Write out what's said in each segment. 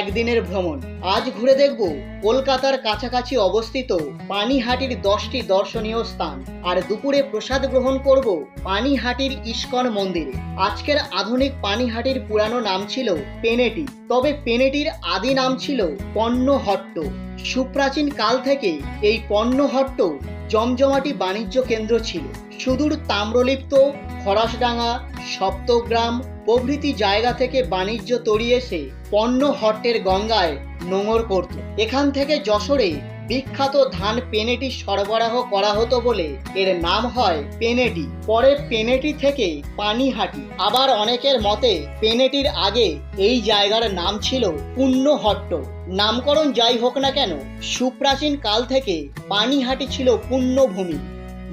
একদিনের ভ্রমণ। আজ ঘুরে দেখব কলকাতার কাছাকাছি অবস্থিত পানিহাটির দশটি দর্শনীয় স্থান। আর দুপুরে প্রসাদ গ্রহণ করব পানিহাটির ইস্কন মন্দিরে। আজকের আধুনিক পানিহাটির পুরানো নাম ছিল পেনেটি। তবে পেনেটির আদি নাম ছিল পণ্যহট্ট। সুপ্রাচীন কাল থেকে এই পণ্যহট্ট জমজমাটি বাণিজ্য কেন্দ্র ছিল। সুদূর তাম্রলিপ্ত, খরাসডাঙ্গা, সপ্তগ্রাম প্রভৃতি জায়গা থেকে বাণিজ্য তড়িয়ে এসে পণ্য হট্টের গঙ্গায় নোঙর করত। এখান থেকে যশোরে বিখ্যাত ধান পেনেটি সরবরাহ করা হতো বলে এর নাম হয় পেনেটি। পরে পেনেটি থেকে পানিহাটি। আবার অনেকের মতে পেনেটির আগে এই জায়গার নাম ছিল পুণ্যহট্ট। নামকরণ যাই হোক না কেন, সুপ্রাচীন কাল থেকে পানিহাটি ছিল পুণ্যভূমি।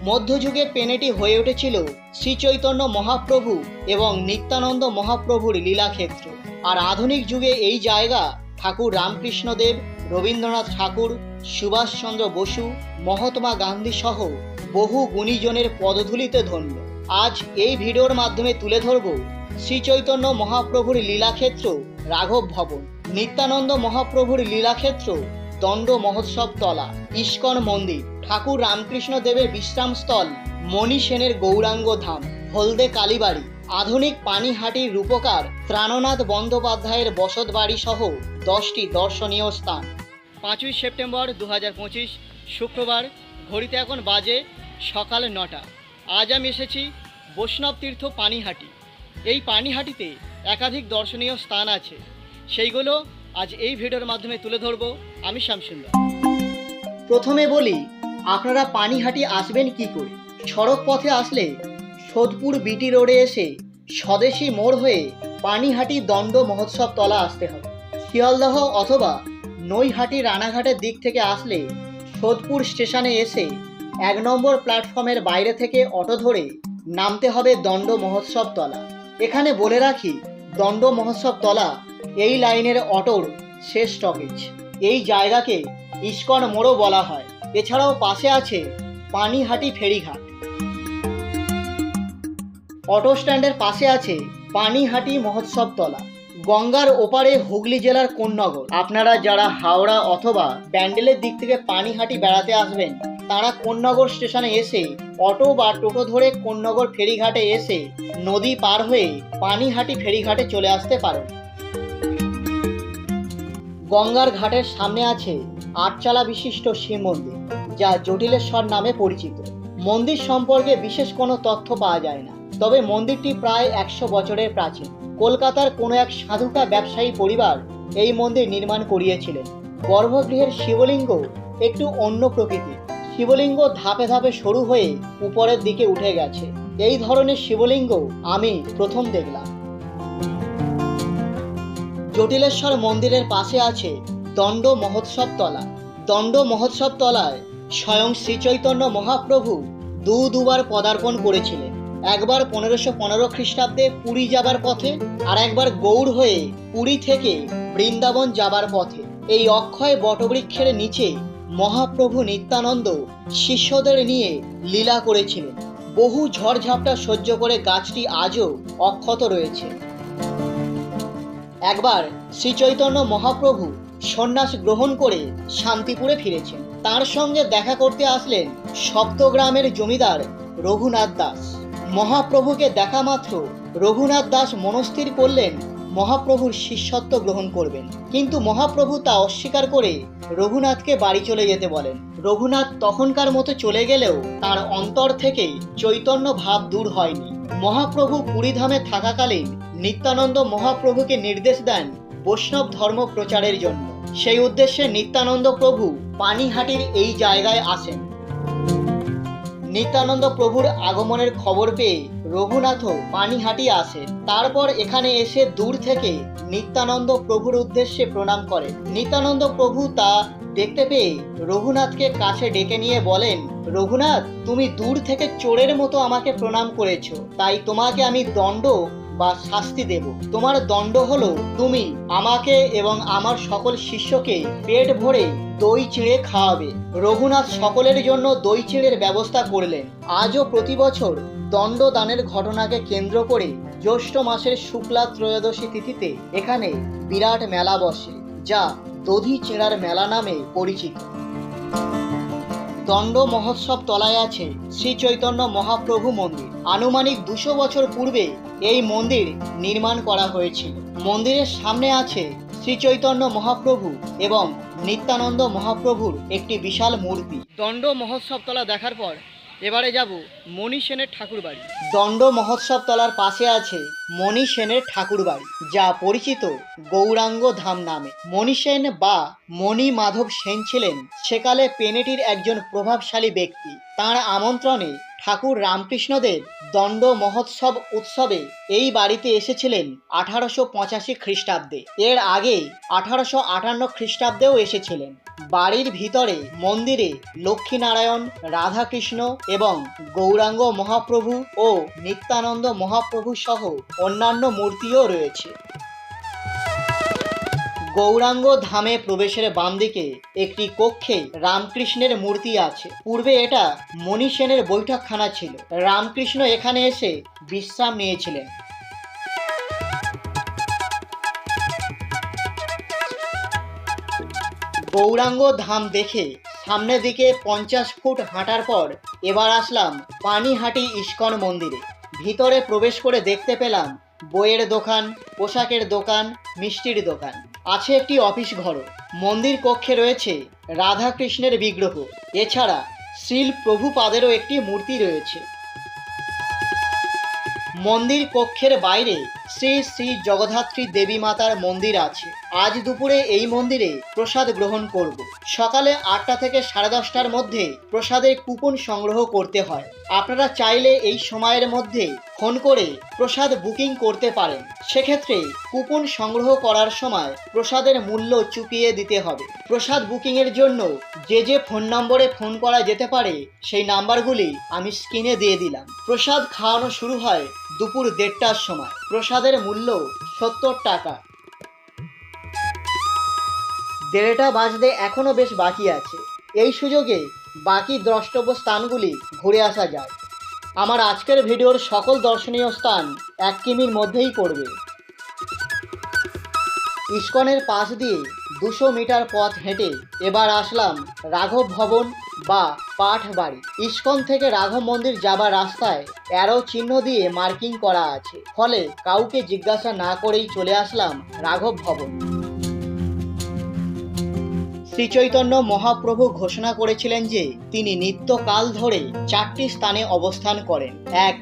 মধ্যযুগে পেনেটি হয়ে উঠেছিল শ্রীচৈতন্য মহাপ্রভু এবং নিত্যানন্দ মহাপ্রভুর লীলাক্ষেত্র। আর আধুনিক যুগে এই জায়গা ঠাকুর রামকৃষ্ণদেব, রবীন্দ্রনাথ ঠাকুর, সুভাষচন্দ্র বসু, মহাত্মা গান্ধী সহ বহু গুণীজনের পদধূলিতে ধন্য। আজ এই ভিডিওর মাধ্যমে তুলে ধরব শ্রীচৈতন্য মহাপ্রভুর লীলাক্ষেত্র রাঘব ভবন। নিত্যানন্দ মহাপ্রভুর লীলাক্ষেত্র দণ্ড মহোৎসব তলা, ইস্কন মন্দির ঠাকুর রামকৃষ্ণ দেবের বিশ্রামস্থল মণি সেনের গৌরাঙ্গ ধাম, হলদে কালীবাড়ি। আধুনিক পানিহাটির রূপকার ত্রাণনাথ বন্দ্যোপাধ্যায়ের বসত বাড়ি সহ দশটি দর্শনীয় স্থান। পাঁচই সেপ্টেম্বর দু শুক্রবার, ঘড়িতে এখন বাজে সকাল নটা। আজ আমি এসেছি বৈষ্ণব তীর্থ পানিহাটি। এই পানিহাটিতে একাধিক দর্শনীয় স্থান আছে। সেইগুলো আজ এই ভিডিওর মাধ্যমে তুলে ধরব। আমি শ্যামসুন্দর। প্রথমে বলি আপনারা পানিহাটি আসবেন কি করে? সড়ক পথে আসলে সোদপুর বিটি রোডে এসে স্বদেশী মোড় হয়ে পানিহাটি দণ্ড মহোৎসব তলা আসতে হবে। শিয়ালদহ অথবা নৈহাটি রানাঘাটের দিক থেকে আসলে সোদপুর স্টেশনে এসে এক নম্বর প্ল্যাটফর্মের বাইরে থেকে অটো ধরে নামতে হবে দণ্ড মহোৎসব তলা। এখানে বলে রাখি, দণ্ড মহোৎসব তলা এই লাইনের অটোর শেষ স্টপেজ এই জায়গাকে ইস্কন মোড়ও বলা হয়। এছাড়াও পাশে আছে পানিহাটি ফেরিঘাট। অটো স্ট্যান্ডের পাশে আছে পানিহাটি মহোৎসব তলা গঙ্গার ওপারে হুগলি জেলার কোন্নগর। আপনারা যারা হাওড়া অথবা ব্যান্ডেলের দিক থেকে পানিহাটি বেড়াতে আসবেন, তারা কোন্নগর স্টেশনে এসে অটো বা টোটো ধরে কোন্নগর ফেরিঘাটে এসে নদী পার হয়ে পানিহাটি ফেরিঘাটে চলে আসতে পারেন। গঙ্গার ঘাটের সামনে আছে আটচালা বিশিষ্ট শিব মন্দির। যা জটিলেশ্বর নামে পরিচিত। মন্দির সম্পর্কে বিশেষ কোনো তথ্য পাওয়া যায় না। তবে মন্দিরটি প্রায় একশো বছরের প্রাচীন। কলকাতার কোনো এক সাধুকা ব্যবসায়ী পরিবার এই মন্দির নির্মাণ করিয়েছিলেন। গর্ভগৃহের শিবলিঙ্গ একটু অন্য প্রকৃতির। শিবলিঙ্গ ধাপে ধাপে সরু হয়ে উপরের দিকে উঠে গেছে। এই ধরনের শিবলিঙ্গ আমি প্রথম দেখলাম। জটিলেশ্বর মন্দিরের পাশে আছে দণ্ড মহোৎসব তলা দণ্ড মহোৎসব তলায় স্বয়ং শ্রীচৈতন্য মহাপ্রভু দু দুবার পদার্পণ করেছিলেন। একবার পনেরোশো পনেরো খ্রিস্টাব্দে পুরী যাবার পথে আর একবার গৌড় হয়ে পুরী থেকে বৃন্দাবন যাবার পথে। এই অক্ষয় বটবৃক্ষের নিচে মহাপ্রভু নিত্যানন্দ শিষ্যদের নিয়ে লীলা করেছিলেন। বহু ঝড়ঝাপটা সহ্য করে গাছটি আজও অক্ষত রয়েছে। একবার শ্রীচৈতন্য মহাপ্রভু সন্ন্যাস গ্রহণ করে শান্তিপুরে ফিরেছেন। তার সঙ্গে দেখা করতে আসলেন সপ্তগ্রামের জমিদার রঘুনাথ দাস। মহাপ্রভুকে দেখা মাত্র রঘুনাথ দাস মনস্থির করলেন মহাপ্রভুর শিষ্যত্ব গ্রহণ করবেন। কিন্তু মহাপ্রভু তা অস্বীকার করে রঘুনাথকে বাড়ি চলে যেতে বলেন। রঘুনাথ তখনকার মতো চলে গেলেও তার অন্তর থেকে চৈতন্য ভাব দূর হয়নি। মহাপ্রভু পুরীধামে থাকাকালীন নিত্যানন্দ মহাপ্রভুকে নির্দেশ দেন বৈষ্ণব ধর্ম প্রচারের জন্য। সেই উদ্দেশ্যে নিত্যানন্দ প্রভু পানিহাটির এই জায়গায় আসেন। নিত্যানন্দ প্রভুর আগমনের খবর পেয়ে রঘুনাথও পানিহাটি আসে। তারপর এখানে এসে দূর থেকে নিত্যানন্দ প্রভুর উদ্দেশ্যে প্রণাম করেন। নিত্যানন্দ প্রভু তা দেখতে পেয়ে রঘুনাথকে কাছে ডেকে নিয়ে বলেন, রঘুনাথ, তুমি দূর থেকে চোরের মতো আমাকে প্রণাম করেছ। তাই তোমাকে আমি দণ্ড বা শাস্তি দেব। তোমার দণ্ড হলো তুমি আমাকে এবং আমার সকল শিষ্যকে পেট ভরে দই চিঁড়ে খাওয়াবে। রঘুনাথ সকলের জন্য দই চিঁড়ের ব্যবস্থা করলেন। আজও প্রতি বছর দণ্ডদানের ঘটনাকে কেন্দ্র করে জ্যৈষ্ঠ মাসের শুক্লা ত্রয়োদশী তিথিতে এখানে বিরাট মেলা বসে, যা দধি চেরার মেলা নামে পরিচিত। দণ্ড মহোৎসব তলায় আছে শ্রী চৈতন্য মহাপ্রভু মন্দির। আনুমানিক দুশো বছর পূর্বে এই মন্দির নির্মাণ করা হয়েছিল। মন্দিরের সামনে আছে শ্রী চৈতন্য মহাপ্রভু এবং নিত্যানন্দ মহাপ্রভুর একটি বিশাল মূর্তি। দণ্ড মহোৎসব তলা দেখার পর এবারে যাব মণি সেনের ঠাকুর বাড়ি দণ্ড মহোৎসব তলার পাশে আছে মণি সেনের ঠাকুর বাড়ি যা পরিচিত গৌরাঙ্গ ধাম নামে। মণি সেন বা মণি মাধব সেন ছিলেন সেকালে পেনেটির একজন প্রভাবশালী ব্যক্তি। তাঁর আমন্ত্রণে ঠাকুর রামকৃষ্ণদেব দণ্ড মহোৎসব উৎসবে এই বাড়িতে এসেছিলেন আঠারোশো পঁচাশি খ্রিস্টাব্দে। এর আগে আঠারোশো আটান্ন খ্রিস্টাব্দেও এসেছিলেন। বাড়ির ভিতরে মন্দিরে লক্ষ্মীনারায়ণ, রাধাকৃষ্ণ এবং গৌরাঙ্গ মহাপ্রভু ও নিত্যানন্দ মহাপ্রভু সহ অন্যান্য মূর্তিও রয়েছে। গৌরাঙ্গ ধামে প্রবেশের বাম দিকে একটি কক্ষে রামকৃষ্ণের মূর্তি আছে। পূর্বে এটা মণি সেনের বৈঠকখানা ছিল। রামকৃষ্ণ এখানে এসে বিশ্রাম নিয়েছিলেন। গৌরাঙ্গ ধাম দেখে সামনের দিকে পঞ্চাশ ফুট হাঁটার পর এবার আসলাম পানিহাটি ইস্কন মন্দিরে। ভিতরে প্রবেশ করে দেখতে পেলাম বইয়ের দোকান, পোশাকের দোকান, মিষ্টির দোকান। আছে একটি অফিস ঘরও মন্দির কক্ষে রয়েছে রাধাকৃষ্ণের বিগ্রহ। এছাড়া শ্রীল প্রভুপাদেরও একটি মূর্তি রয়েছে। মন্দির কক্ষের বাইরে শ্রী শ্রী জগদ্ধাত্রী দেবী মাতার মন্দির আছে। আজ দুপুরে এই মন্দিরে প্রসাদ গ্রহণ করব। সকালে আটটা থেকে সাড়ে দশটার মধ্যে প্রসাদের কুপন সংগ্রহ করতে হয়। আপনারা চাইলে এই সময়ের মধ্যে ফোন করে প্রসাদ বুকিং করতে পারেন। সেক্ষেত্রে কুপন সংগ্রহ করার সময় প্রসাদের মূল্য চুকিয়ে দিতে হবে। প্রসাদ বুকিংয়ের জন্য যে যে ফোন নম্বরে ফোন করা যেতে পারে, সেই নাম্বারগুলি আমি স্ক্রিনে দিয়ে দিলাম। প্রসাদ খাওয়ানো শুরু হয় দুপুর দেড়টার সময়। প্রসাদের মূল্য সত্তর টাকা। দেড়টা বাজতে এখনও বেশ বাকি আছে। এই সুযোগে বাকি দ্রষ্টব্য স্থানগুলি ঘুরে আসা যায়। আমার আজকের ভিডিওর সকল দর্শনীয় স্থান এক কিমির মধ্যেই পড়বে। ইস্কনের পাশ দিয়ে দুশো মিটার পথ হেঁটে এবার আসলাম রাঘব ভবন বা পাঠ বাড়ি ইস্কন থেকে রাঘব মন্দির যাবার রাস্তায় অ্যারো চিহ্ন দিয়ে মার্কিং করা আছে। ফলে কাউকে জিজ্ঞাসা না করেই চলে আসলাম রাঘব ভবন। শ্রীচৈতন্য মহাপ্রভু ঘোষণা করেছিলেন যে, তিনি নিত্যকাল ধরে চারটি স্থানে অবস্থান করেন। এক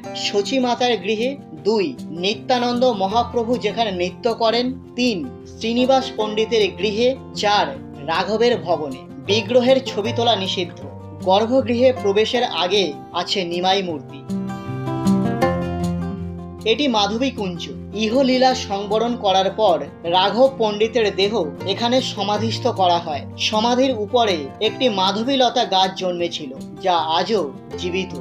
মাতার গৃহে। দুই, নিত্যানন্দ মহাপ্রভু যেখানে নৃত্য করেন। তিন, শ্রীনিবাস পণ্ডিতের গৃহে। চার, রাঘবের ভবনে। বিগ্রহের ছবি তোলা নিষিদ্ধ। গর্ভগৃহে প্রবেশের আগে আছে নিমাই মূর্তি। এটি মাধবী কুঞ্জ। ইহলীলা সংবরণ করার পর রাঘব পণ্ডিতের দেহ এখানে সমাধিস্থ করা হয়। সমাধির উপরে একটি মাধবীলতা গাছ জন্মেছিল, যা আজও জীবিত।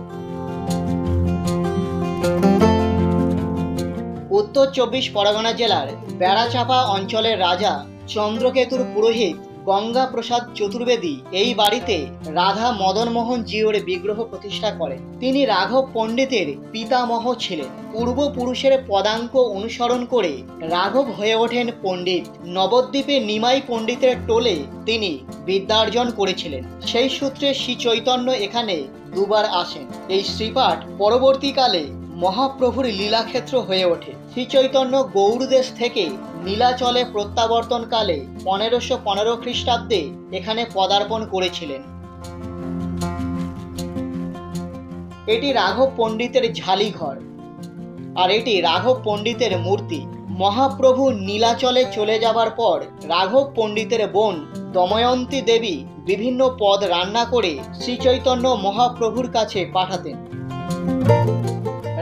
উত্তর চব্বিশ পরগনা জেলার বেড়াচাপা অঞ্চলের রাজা চন্দ্রকেতুর পুরোহিত গঙ্গা প্রসাদ চতুর্বেদী এই বাড়িতে রাধা মদনমোহন জিওর বিগ্রহ প্রতিষ্ঠা করেন। তিনি রাঘব পণ্ডিতের পিতামহ ছিলেন। পূর্বপুরুষের পদাঙ্ক অনুসরণ করে রাঘব হয়ে ওঠেন পণ্ডিত। নবদ্বীপে নিমাই পণ্ডিতের টোলে তিনি বিদ্যার্জন করেছিলেন। সেই সূত্রে শ্রী চৈতন্য এখানে দুবার আসেন। এই শ্রীপাঠ পরবর্তীকালে মহাপ্রভুর লীলাক্ষেত্র হয়ে ওঠে। শ্রীচৈতন্য গৌড়দেশ থেকে নীলাচলে প্রত্যাবর্তনকালে পনেরোশো পনেরো খ্রিস্টাব্দে এখানে পদার্পণ করেছিলেন। এটি রাঘব পণ্ডিতের ঝালি ঘর আর এটি রাঘব পণ্ডিতের মূর্তি। মহাপ্রভু নীলাচলে চলে যাবার পর রাঘব পণ্ডিতের বোন দময়ন্তী দেবী বিভিন্ন পদ রান্না করে শ্রীচৈতন্য মহাপ্রভুর কাছে পাঠাতেন।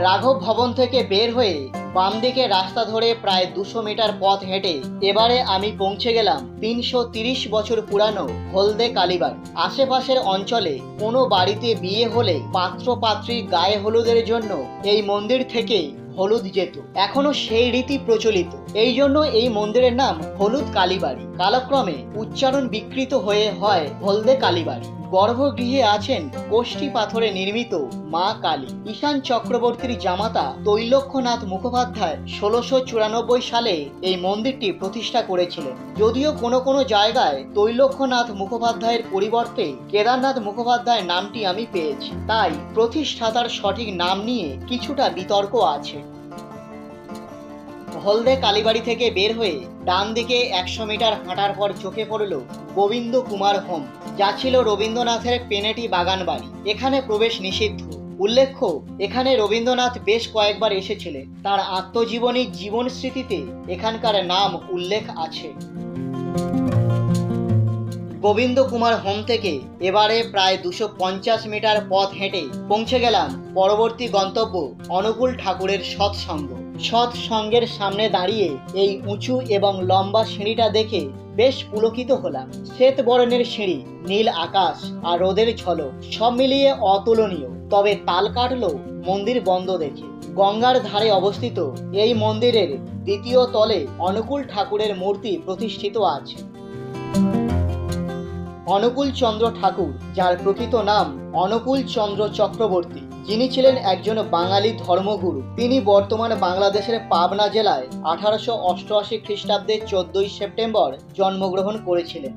রাঘব ভবন থেকে বের হয়ে বাম দিকে রাস্তা ধরে প্রায় দুশো মিটার পথ হেঁটে এবারে আমি পৌঁছে গেলাম তিনশো তিরিশ বছর পুরানো হলদে কালীবাড়ি। আশেপাশের অঞ্চলে কোনো বাড়িতে বিয়ে হলে পাত্র পাত্রী গায়ে হলুদের জন্য এই মন্দির থেকে হলুদ যেত। এখনও সেই রীতি প্রচলিত। এই জন্য এই মন্দিরের নাম হলুদ কালীবাড়ি। কালক্রমে উচ্চারণ বিকৃত হয়ে হয় হলদে কালীবাড়ি। গর্ভগৃহে আছেন কোষ্ঠী পাথরে নির্মিত মা কালী। ঈশান চক্রবর্তীর জামাতা তৈলক্ষ্যনাথ মুখোপাধ্যায় ষোলোশো চুরানব্বই সালে এই মন্দিরটি প্রতিষ্ঠা করেছিলেন। যদিও কোনো কোনো জায়গায় তৈলক্ষনাথ মুখোপাধ্যায়ের পরিবর্তে কেদারনাথ মুখোপাধ্যায় নামটি আমি পেয়েছি। তাই প্রতিষ্ঠাতার সঠিক নাম নিয়ে কিছুটা বিতর্ক আছে। হলদে কালীবাড়ি থেকে বের হয়ে ডান দিকে একশো মিটার হাঁটার পর চোখে পড়ল গোবিন্দ কুমার হোম। যা ছিল রবীন্দ্রনাথের পেনেটি বাগান বাড়ি। এখানে প্রবেশ নিষিদ্ধ। উল্লেখ্য, এখানে রবীন্দ্রনাথ বেশ কয়েকবার এসেছিলেন। তার আত্মজীবনী জীবন স্মৃতিতে এখানকার নাম উল্লেখ আছে। গোবিন্দ কুমার হোম থেকে এবারে প্রায় দুশো পঞ্চাশ মিটার পথ হেঁটে পৌঁছে গেলাম পরবর্তী গন্তব্য অনুকূল ঠাকুরের সৎসঙ্গ। সৎসঙ্গের সামনে দাঁড়িয়ে এই উঁচু এবং লম্বা সিঁড়িটা দেখে বেশ পুলকিত হলাম। শ্বেত বরণের সিঁড়ি, নীল আকাশ আর রোদের ঝলক সব মিলিয়ে অতুলনীয়। তবে তাল কাটলো মন্দির বন্ধ দেখে। গঙ্গার ধারে অবস্থিত এই মন্দিরের দ্বিতীয় তলে অনুকূল ঠাকুরের মূর্তি প্রতিষ্ঠিত আছে। অনুকূল চন্দ্র ঠাকুর, যার প্রকৃত নাম অনুকূল চন্দ্র চক্রবর্তী। যিনি ছিলেন একজন বাঙালি ধর্মগুরু, তিনি বর্তমানে বাংলাদেশের পাবনা জেলায় আঠারোশো অষ্টআশি খ্রিস্টাব্দের চোদ্দই সেপ্টেম্বর জন্মগ্রহণ করেছিলেন।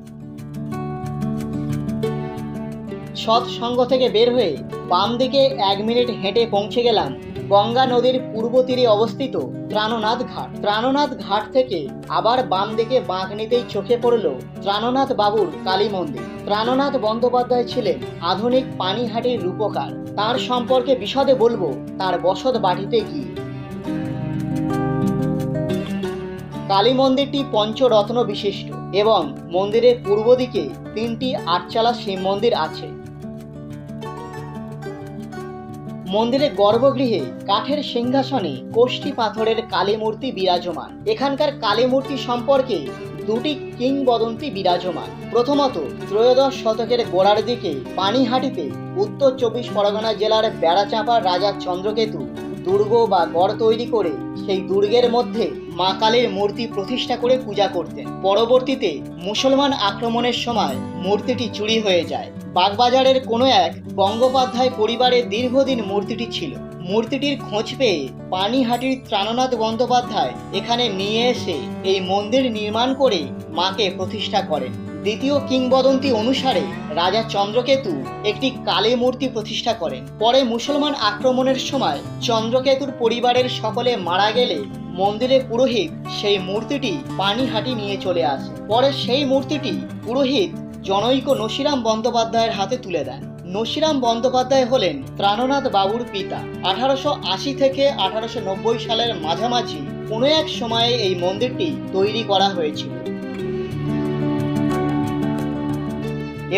সৎসঙ্গ থেকে বের হয়ে বাম দিকে এক মিনিট হেঁটে পৌঁছে গেলাম গঙ্গা নদীর পূর্ব তীরে অবস্থিত ত্রাণনাথ ঘাট। ত্রাণনাথ ঘাট থেকে আবার বাম দিকে বাঁক নিতেই চোখে পড়ল ত্রাণনাথ বাবুর কালী মন্দির। ত্রাণনাথ বন্দ্যোপাধ্যায় ছিলেন আধুনিক পানিহাটির রূপকার। তার সম্পর্কে বিশদে বলব তার বসত বাটিতে গিয়ে। কালী মন্দিরটি পঞ্চরত্ন বিশিষ্ট এবং মন্দিরের পূর্ব দিকে তিনটি আটচালা শিব মন্দির আছে। মন্দিরের গর্ভগৃহে কাঠের সিংহাসনে কোষ্ঠী পাথরের কালী মূর্তি বিরাজমান। এখানকার কালী মূর্তি সম্পর্কে দুটি কিংবদন্তি বিরাজমান। প্রথমত, ত্রয়োদশ শতকের গোড়ার দিকে পানিহাটিতে উত্তর চব্বিশ পরগনা জেলার বেড়াচাঁপার রাজা চন্দ্রকেতু দুর্গ বা গড় তৈরি করে সেই দুর্গের মধ্যে মা কালীর মূর্তি প্রতিষ্ঠা করে পূজা করতেন। পরবর্তীতে মুসলমান আক্রমণের সময় মূর্তিটি চুরি হয়ে যায়। বাগবাজারের কোনো এক গঙ্গোপাধ্যায় পরিবারের দীর্ঘদিন মূর্তিটি ছিল। মূর্তিটির খোঁজ পেয়ে পানিহাটির ত্রাণনাথ বন্দ্যোপাধ্যায় এখানে নিয়ে এসে এই মন্দির নির্মাণ করে মাকে প্রতিষ্ঠা করেন। দ্বিতীয় কিংবদন্তি অনুসারে রাজা চন্দ্রকেতু একটি কালী মূর্তি প্রতিষ্ঠা করেন। পরে মুসলমান আক্রমণের সময় চন্দ্রকেতুর পরিবারের সকলে মারা গেলে মন্দিরে পুরোহিত সেই মূর্তিটি পানিহাটি নিয়ে চলে আসে। পরে সেই মূর্তিটি পুরোহিত জনৈক নসিরাম বন্দ্যোপাধ্যায়ের হাতে তুলে দেন। নসিরাম বন্দ্যোপাধ্যায় হলেন প্রাণনাথ বাবুর পিতা। আঠারোশো আশি থেকে আঠারোশো নব্বই সালের মাঝামাঝি কোনো এক সময়ে এই মন্দিরটি তৈরি করা হয়েছিল।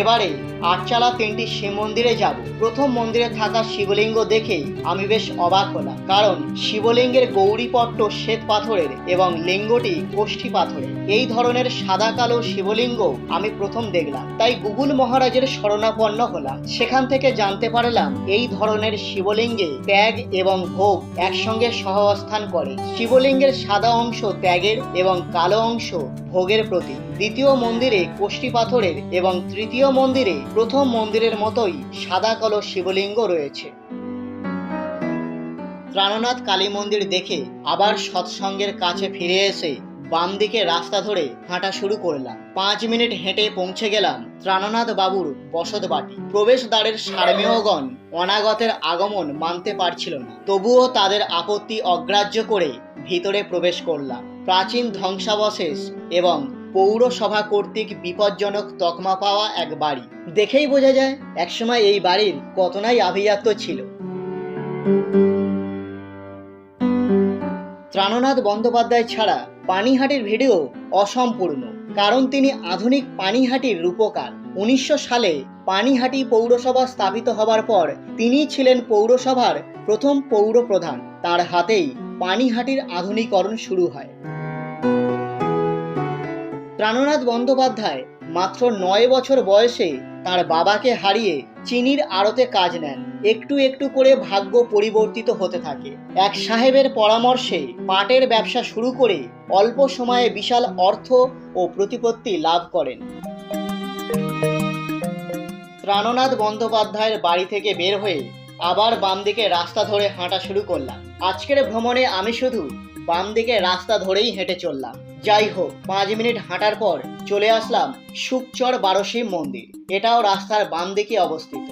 এবারে আটচালা তিনটি শিব মন্দিরে যাব। প্রথম মন্দিরে থাকা শিবলিঙ্গ দেখে আমি বেশ অবাক হলাম। কারণ শিবলিঙ্গের গৌরীপট্ট শ্বেত পাথরের এবং লিঙ্গটি কোষ্ঠী পাথরের। এই ধরনের সাদা কালো শিবলিঙ্গ আমি প্রথম দেখলাম। তাই গুগল মহারাজের শরণাপন্ন হলাম। সেখান থেকে জানতে পারলাম এই ধরনের শিবলিঙ্গে ত্যাগ এবং ভোগ একসঙ্গে সহাবস্থান করে। শিবলিঙ্গের সাদা অংশ ত্যাগের এবং কালো অংশ ভোগের প্রতীক। দ্বিতীয় মন্দিরে কোষ্ঠী পাথরের এবং তৃতীয় মন্দিরে প্রথম মন্দিরের মতোই সাদা কালো শিবলিঙ্গ রয়েছে। প্রাণনাথ কালী মন্দির দেখে আবার সৎসঙ্গের কাছে ফিরে এসে বাম দিকে রাস্তা ধরে হাঁটা শুরু করলাম। পাঁচ মিনিট হেঁটে পৌঁছে গেলাম প্রাণনাথ বাবুর বসত বাটি প্রবেশ দ্বারের সার্মেয়গণ অনাগতের আগমন মানতে পারছিল না। তবুও তাদের আপত্তি অগ্রাহ্য করে ভিতরে প্রবেশ করলাম। প্রাচীন ধ্বংসাবশেষ এবং পৌরসভা কর্তৃক বিপজ্জনক তকমা পাওয়া এক বাড়ি। দেখেই বোঝা যায়, একসময় এই বাড়ির কতনাই আভিজাত্য ছিল। ত্রাণনাথ বন্দ্যোপাধ্যায় ছাড়া পানিহাটির ভিডিও অসম্পূর্ণ, কারণ তিনি আধুনিক পানিহাটির রূপকার। উনিশশো সালে পানিহাটি পৌরসভা স্থাপিত হবার পর তিনি ছিলেন পৌরসভার প্রথম পৌর প্রধান তার হাতেই পানিহাটির আধুনিকরণ শুরু হয়। প্রাণনাথ বন্দ্যোপাধ্যায় মাত্র নয় বছর বয়সে তার বাবাকে হারিয়ে চিনির আড়তে কাজ নেন। একটু একটু করে ভাগ্য পরিবর্তিত হতে থাকে। এক সাহেবের পরামর্শে পাটের ব্যবসা শুরু করে অল্প সময়ে বিশাল অর্থ ও প্রতিপত্তি লাভ করেন। প্রাণনাথ বন্দ্যোপাধ্যায়ের বাড়ি থেকে বের হয়ে আবার বাম দিকে রাস্তা ধরে হাঁটা শুরু করলাম। আজকের ভ্রমণে আমি শুধু বাম দিকে রাস্তা ধরেই হেঁটে চললাম। যাই হোক, পাঁচ মিনিট হাঁটার পর চলে আসলাম সুকচর বারোশিব মন্দির। এটাও রাস্তার বাম দিকে অবস্থিত।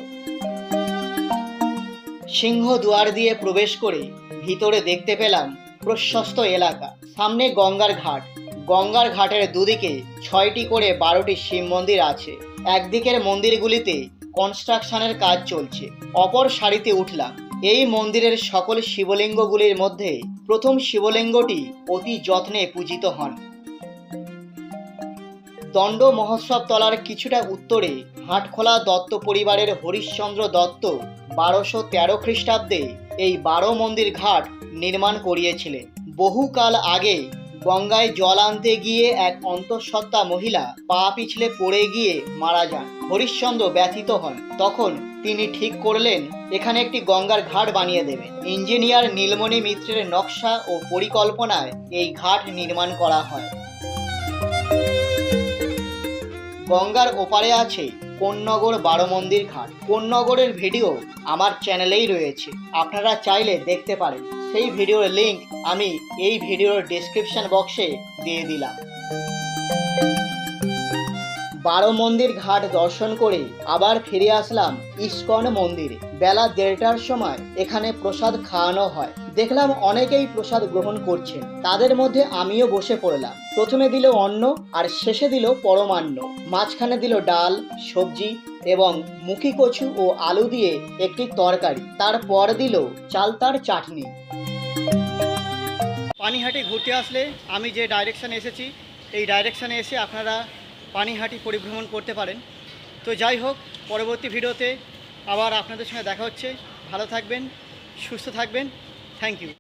সিংহ দুয়ার দিয়ে প্রবেশ করে ভিতরে দেখতে পেলাম প্রশস্ত এলাকা। সামনে গঙ্গার ঘাট। গঙ্গার ঘাটের দুদিকে ছয়টি করে বারোটি শিব মন্দির আছে। একদিকের মন্দিরগুলিতে কনস্ট্রাকশনের কাজ চলছে। অপর সারিতে উঠলাম। এই মন্দিরের সকল শিবলিঙ্গগুলির মধ্যে প্রথম শিবলিঙ্গটি অতি যত্নে পূজিত হন। দণ্ড মহোৎসব তলার কিছুটা উত্তরে হাটখোলা দত্ত পরিবারের হরিশ্চন্দ্র দত্ত বারোশো তেরো খ্রিস্টাব্দে এই বারো মন্দির ঘাট নির্মাণ করিয়েছিলেন। বহুকাল আগে গঙ্গায় জল আনতে গিয়ে এক অন্তঃসত্ত্বা মহিলা পা পিছলে পড়ে গিয়ে মারা যান। হরিশ্চন্দ্র ব্যথিত হন। তখন তিনি ঠিক করলেন, এখানে একটি গঙ্গার ঘাট বানিয়ে দেবেন ইঞ্জিনিয়ার নীলমণি মিত্রের নকশা ও পরিকল্পনায় এই ঘাট নির্মাণ করা হয়। গঙ্গার ওপারে আছে কোন্নগর বারো মন্দির ঘাট কোন্নগরের ভিডিও আমার চ্যানেলেই রয়েছে। আপনারা চাইলে দেখতে পারেন। সেই ভিডিওর লিঙ্ক আমি এই ভিডিওর ডেসক্রিপশন বক্সে দিয়ে দিলাম। বারো মন্দির ঘাট দর্শন করে আবার ফিরে আসলাম ইস্কন মন্দিরে। বেলা দেড়টার সময় এখানে প্রসাদ খাওয়ানো হয়। দেখলাম অনেকেই প্রসাদ গ্রহণ করছেন। তাদের মধ্যে আমিও বসে পড়লাম। প্রথমে দিল অন্ন আর শেষে দিল পরমান্ন। মাঝখানে দিল ডাল, সবজি এবং মুখি কচু ও আলু দিয়ে একটি তরকারি। তারপর দিল চালতার চাটনি। পানিহাটি ঘুরতে আসলে আমি যে ডাইরেকশানে এসেছি, এই ডাইরেকশানে এসে আপনারা পানিহাটি পরিভ্রমণ করতে পারেন। তো যাই হোক, পরবর্তী ভিডিওতে আবার আপনাদের সঙ্গে দেখা হচ্ছে। ভালো থাকবেন, সুস্থ থাকবেন। Thank you.